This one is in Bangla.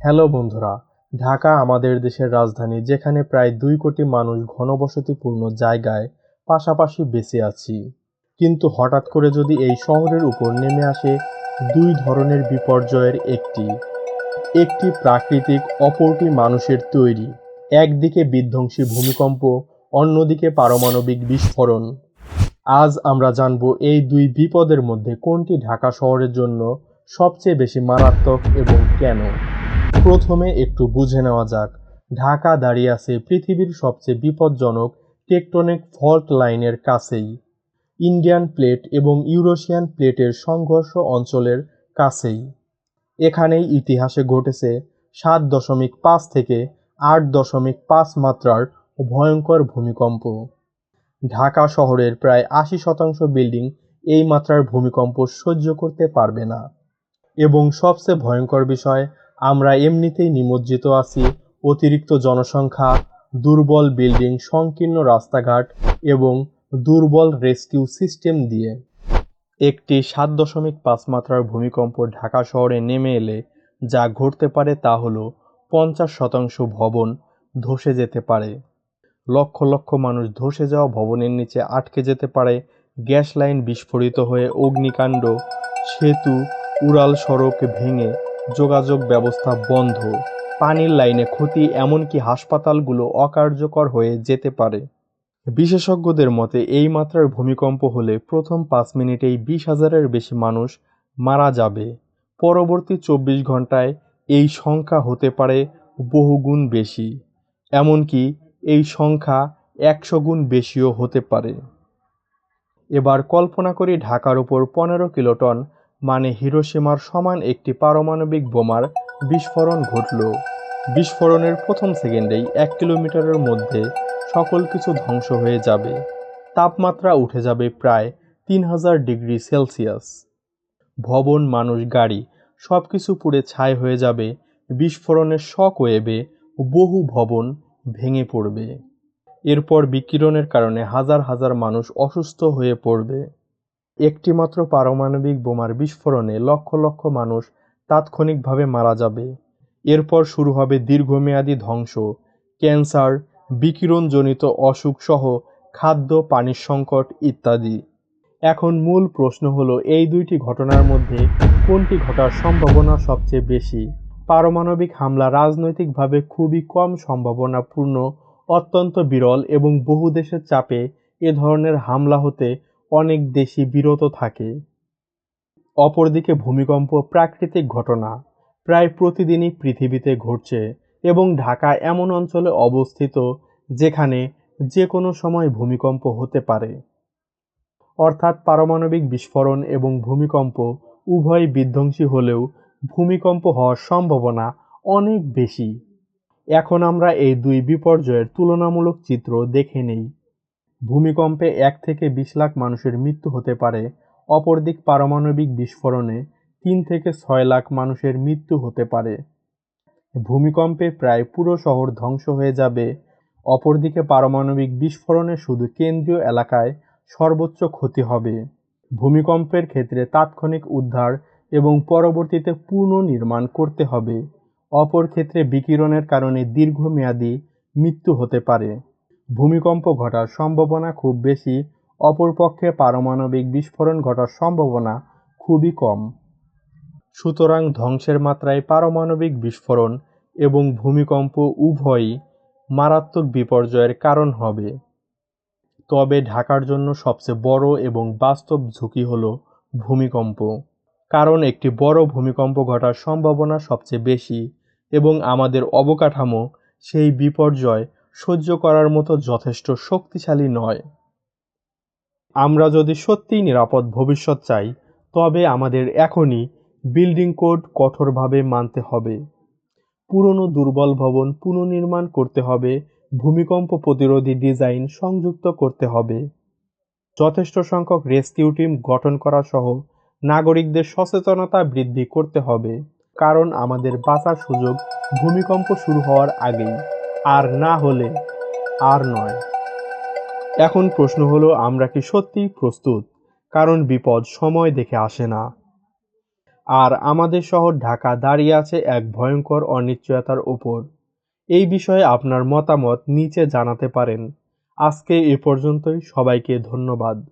হ্যালো বন্ধুরা, ঢাকা আমাদের দেশের রাজধানী যেখানে প্রায় দুই কোটি মানুষ ঘনবসতিপূর্ণ জায়গায় পাশাপাশি বেঁচে আছি। কিন্তু হঠাৎ করে যদি এই শহরের উপর নেমে আসে দুই ধরনের বিপর্যয়ের একটি। একটি প্রাকৃতিক, অপরটি মানুষের তৈরি। একদিকে বিধ্বংসী ভূমিকম্প, অন্যদিকে পারমাণবিক বিস্ফোরণ। আজ আমরা জানব এই দুই বিপদের মধ্যে কোনটি ঢাকা শহরের জন্য সবচেয়ে বেশি মারাত্মক এবং কেন। প্রথমে একটু বুঝে নেওয়া যাক। ঢাকা দাঁড়িয়ে আছে পৃথিবীর সবচেয়ে বিপজ্জনক টেকটনিক ফল্ট লাইনের কাছেই। ইন্ডিয়ান প্লেট এবং ইউরোশিয়ান প্লেটের সংঘর্ষ অঞ্চলের কাছেই। এখানেই ইতিহাসে ঘটেছে সাত দশমিক পাঁচ থেকে আট দশমিক পাঁচ মাত্রার ভয়ঙ্কর ভূমিকম্প। ঢাকা শহরের প্রায় আশি শতাংশ বিল্ডিং এই মাত্রার ভূমিকম্প সহ্য করতে পারবে না। এবং সবচেয়ে ভয়ঙ্কর বিষয় আমরা এমনিতেই নিমজ্জিত আছি। অতিরিক্ত জনসংখ্যা, দুর্বল বিল্ডিং, সংকীর্ণ রাস্তাঘাট এবং দুর্বল রেস্কিউ সিস্টেম দিয়ে। একটি সাত দশমিক পাঁচ মাত্রার ভূমিকম্প ঢাকা শহরে নেমে এলে যা ঘটতে পারে তা হলো পঞ্চাশ শতাংশ ভবন ধসে যেতে পারে। লক্ষ লক্ষ মানুষ ধসে যাওয়া ভবনের নিচে আটকে যেতে পারে। গ্যাস লাইন বিস্ফোরিত হয়ে অগ্নিকাণ্ড, সেতু, উড়াল সড়ক ভেঙে যোগাযোগ ব্যবস্থা বন্ধ। পানির লাইনে ক্ষতি, এমনকি হাসপাতালগুলো অকার্যকর হয়ে যেতে পারে। বিশেষজ্ঞদের মতে, এই মাত্রার ভূমিকম্প হলে প্রথম পাঁচ মিনিটেই বিশ হাজারের বেশি মানুষ মারা যাবে। পরবর্তী চব্বিশ ঘন্টায় এই সংখ্যা হতে পারে বহুগুণ বেশি। এমনকি এই সংখ্যা একশো গুণ বেশিও হতে পারে। এবার কল্পনা করি ঢাকার উপর পনেরো কিলোটন মানে হিরোসীমার সমান একটি পারমাণবিক বোমার বিস্ফোরণ ঘটল। বিস্ফোরণের প্রথম সেকেন্ডেই এক কিলোমিটারের মধ্যে সকল কিছু ধ্বংস হয়ে যাবে। তাপমাত্রা উঠে যাবে প্রায় তিন হাজার ডিগ্রি সেলসিয়াস। ভবন, মানুষ, গাড়ি সব কিছু পুড়ে ছাই হয়ে যাবে। বিস্ফোরণের শক ওয়েবে বহু ভবন ভেঙে পড়বে। এরপর বিকিরণের কারণে হাজার হাজার মানুষ অসুস্থ হয়ে পড়বে। একটিমাত্র পারমাণবিক বোমার বিস্ফোরণে লক্ষ লক্ষ মানুষ তাৎক্ষণিকভাবে মারা যাবে। এরপর শুরু হবে দীর্ঘমেয়াদী ধ্বংস। ক্যান্সার, বিকিরণজনিত অসুখ সহ খাদ্য, পানির সংকট ইত্যাদি। এখন মূল প্রশ্ন হলো, এই দুইটি ঘটনার মধ্যে কোনটি ঘটার সম্ভাবনা সবচেয়ে বেশি? পারমাণবিক হামলা রাজনৈতিকভাবে খুবই কম সম্ভাবনাপূর্ণ, অত্যন্ত বিরল এবং বহু দেশের চাপে এ ধরনের হামলা হতে অনেক দেশই বিরত থাকে। অপরদিকে ভূমিকম্প প্রাকৃতিক ঘটনা। প্রায় প্রতিদিনই পৃথিবীতে ঘটছে এবং ঢাকা এমন অঞ্চলে অবস্থিত যেখানে যে কোনো সময় ভূমিকম্প হতে পারে। অর্থাৎ পারমাণবিক বিস্ফোরণ এবং ভূমিকম্প উভয় বিধ্বংসী হলেও ভূমিকম্প হওয়ার সম্ভাবনা অনেক বেশি। এখন আমরা এই দুই বিপর্যয়ের তুলনামূলক চিত্র দেখে নেই। ভূমিকম্পে এক থেকে বিশ লাখ মানুষের মৃত্যু হতে পারে। অপরদিক পারমাণবিক বিস্ফোরণে তিন থেকে ছয় লাখ মানুষের মৃত্যু হতে পারে। ভূমিকম্পে প্রায় পুরো শহর ধ্বংস হয়ে যাবে। অপরদিকে পারমাণবিক বিস্ফোরণে শুধু কেন্দ্রীয় এলাকায় সর্বোচ্চ ক্ষতি হবে। ভূমিকম্পের ক্ষেত্রে তাৎক্ষণিক উদ্ধার এবং পরবর্তীতে পুনর্নির্মাণ করতে হবে। অপর ক্ষেত্রে বিকিরণের কারণে দীর্ঘমেয়াদী মৃত্যু হতে পারে। ভূমিকম্প ঘটার সম্ভাবনা খুব বেশি অপরপক্ষে পারমাণবিক বিস্ফোরণ ঘটার সম্ভাবনা খুবই কম। সুতরাং ধ্বংসের মাত্রায় পারমাণবিক বিস্ফোরণ এবং ভূমিকম্প উভয়ই মারাত্মক বিপর্যয়ের কারণ হবে। তবে ঢাকার জন্য সবচেয়ে বড় এবং বাস্তব ঝুঁকি হল ভূমিকম্প। কারণ একটি বড় ভূমিকম্প ঘটার সম্ভাবনা সবচেয়ে বেশি এবং আমাদের অবকাঠামো সেই বিপর্যয় সহ্য করার মতো যথেষ্ট শক্তিশালী নয়। আমরা যদি সত্যিই নিরাপদ ভবিষ্যৎ চাই, তবে আমাদের এখনই বিল্ডিং কোড কঠোরভাবে মানতে হবে। পুরনো দুর্বল ভবন পুনর্নির্মাণ করতে হবে, ভূমিকম্প প্রতিরোধী ডিজাইন সংযুক্ত করতে হবে। যথেষ্ট সংখ্যক রেস্কিউ টিম গঠন করা সহ নাগরিকদের সচেতনতা বৃদ্ধি করতে হবে, কারণ আমাদের বাঁচার সুযোগ ভূমিকম্প শুরু হওয়ার আগেই। আর না হলে আর নয়। এখন প্রশ্ন হলো, আমরা কি সত্যিই প্রস্তুত? কারণ বিপদ সময় দেখে আসে না। আর আমাদের শহর ঢাকা দাঁড়িয়ে আছে এক ভয়ঙ্কর অনিশ্চয়তার উপর। এই বিষয়ে আপনার মতামত নিচে জানাতে পারেন। আজকে এ পর্যন্তই। সবাইকে ধন্যবাদ।